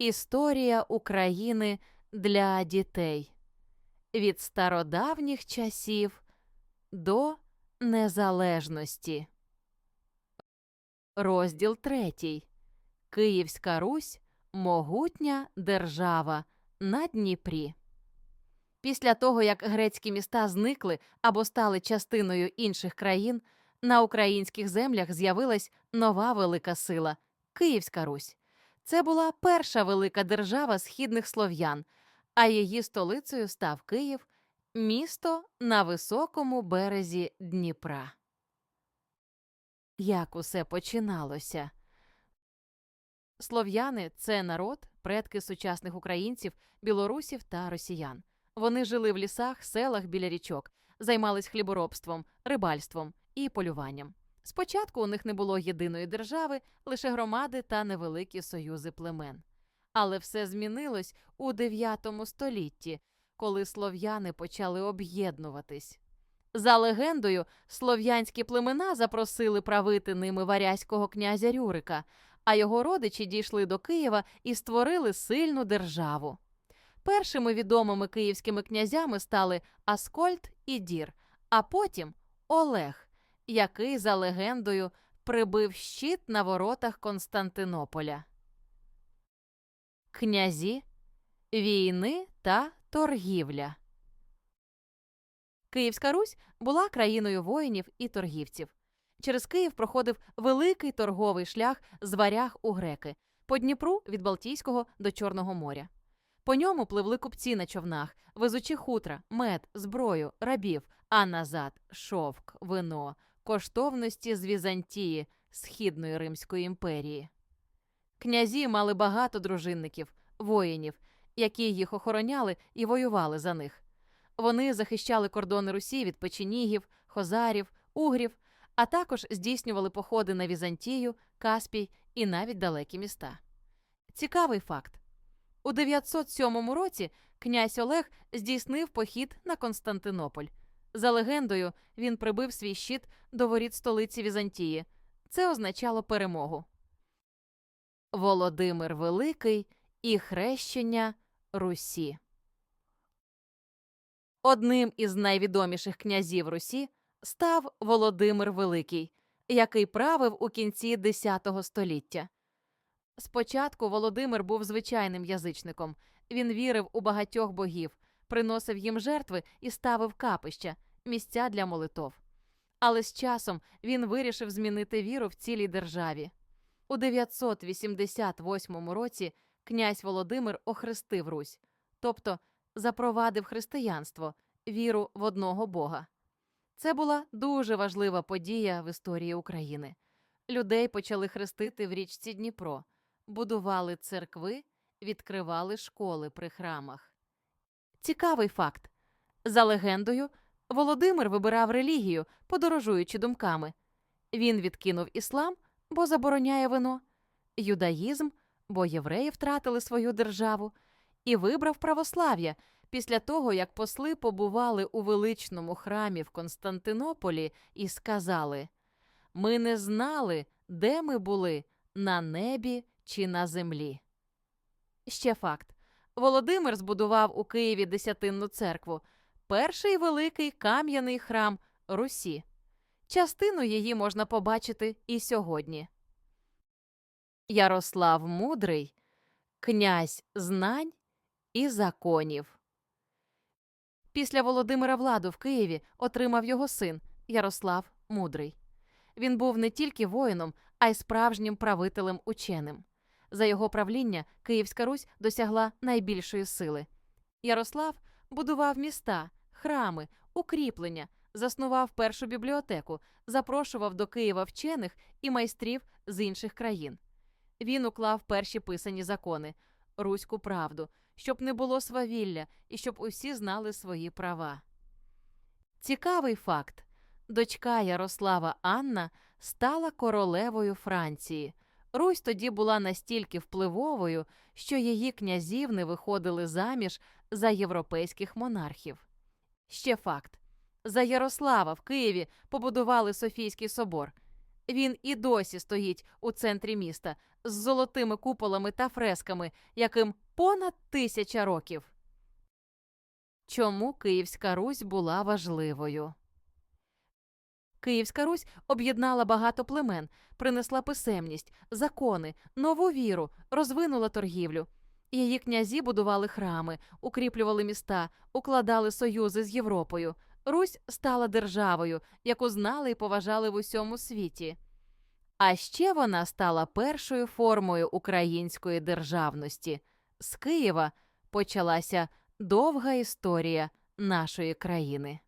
Історія України для дітей від стародавніх часів до незалежності. Розділ третій. Київська Русь могутня держава на Дніпрі. Після того, як грецькі міста зникли або стали частиною інших країн, на українських землях з'явилась нова велика сила Київська Русь. Це була перша велика держава східних слов'ян, а її столицею став Київ, місто на високому березі Дніпра. Як усе починалося? Слов'яни це народ, предки сучасних українців, білорусів та росіян. Вони жили в лісах, селах біля річок, займались хліборобством, рибальством і полюванням. Спочатку у них не було єдиної держави, лише громади та невеликі союзи племен. Але все змінилось у IX столітті, коли слов'яни почали об'єднуватись. За легендою, слов'янські племена запросили правити ними варязького князя Рюрика, а його родичі дійшли до Києва і створили сильну державу. Першими відомими київськими князями стали Аскольд і Дір, а потім Олег, який, за легендою, прибив щит на воротах Константинополя. Князі війни та торгівля. Київська Русь була країною воїнів і торгівців. Через Київ проходив великий торговий шлях з варяг у греки по Дніпру від Балтійського до Чорного моря. По ньому пливли купці на човнах, везучи хутра, мед, зброю, рабів, а назад шовк, вино, коштовності з Візантії, Східної Римської імперії. Князі мали багато дружинників, воїнів, які їх охороняли і воювали за них. Вони захищали кордони Русі від печенігів, хозарів, угрів, а також здійснювали походи на Візантію, Каспій і навіть далекі міста. Цікавий факт. У 907 році князь Олег здійснив похід на Константинополь. За легендою, він прибив свій щит до воріт столиці Візантії. Це означало перемогу. Володимир Великий і хрещення Русі. Одним із найвідоміших князів Русі став Володимир Великий, який правив у кінці X століття. Спочатку Володимир був звичайним язичником. Він вірив у багатьох богів, приносив їм жертви і ставив капища, місця для молитов. Але з часом він вирішив змінити віру в цілій державі. У 988 році князь Володимир охрестив Русь, тобто запровадив християнство, віру в одного Бога. Це була дуже важлива подія в історії України. Людей почали хрестити в річці Дніпро, будували церкви, відкривали школи при храмах. Цікавий факт. За легендою, Володимир вибирав релігію, подорожуючи думками. Він відкинув іслам, бо забороняє вино, юдаїзм, бо євреї втратили свою державу, і вибрав православ'я після того, як посли побували у величному храмі в Константинополі і сказали: Ми не знали, де ми були на небі чи на землі. Ще факт. Володимир збудував у Києві Десятинну церкву, перший великий кам'яний храм Русі. Частину її можна побачити і сьогодні. Ярослав Мудрий, князь знань і законів. Після Володимира владу в Києві отримав його син Ярослав Мудрий. Він був не тільки воїном, а й справжнім правителем ученим. За його правління Київська Русь досягла найбільшої сили. Ярослав будував міста, храми, укріплення, заснував першу бібліотеку, запрошував до Києва вчених і майстрів з інших країн. Він уклав перші писані закони, руську правду, щоб не було свавілля і щоб усі знали свої права. Цікавий факт дочка Ярослава Анна стала королевою Франції. Русь тоді була настільки впливовою, що її князівни виходили заміж за європейських монархів. Ще факт за Ярослава в Києві побудували Софійський собор. Він і досі стоїть у центрі міста з золотими куполами та фресками, яким понад тисяча років. Чому Київська Русь була важливою? Київська Русь об'єднала багато племен, принесла писемність, закони, нову віру, розвинула торгівлю. Її князі будували храми, укріплювали міста, укладали союзи з Європою. Русь стала державою, яку знали і поважали в усьому світі. А ще вона стала першою формою української державності. З Києва почалася довга історія нашої країни.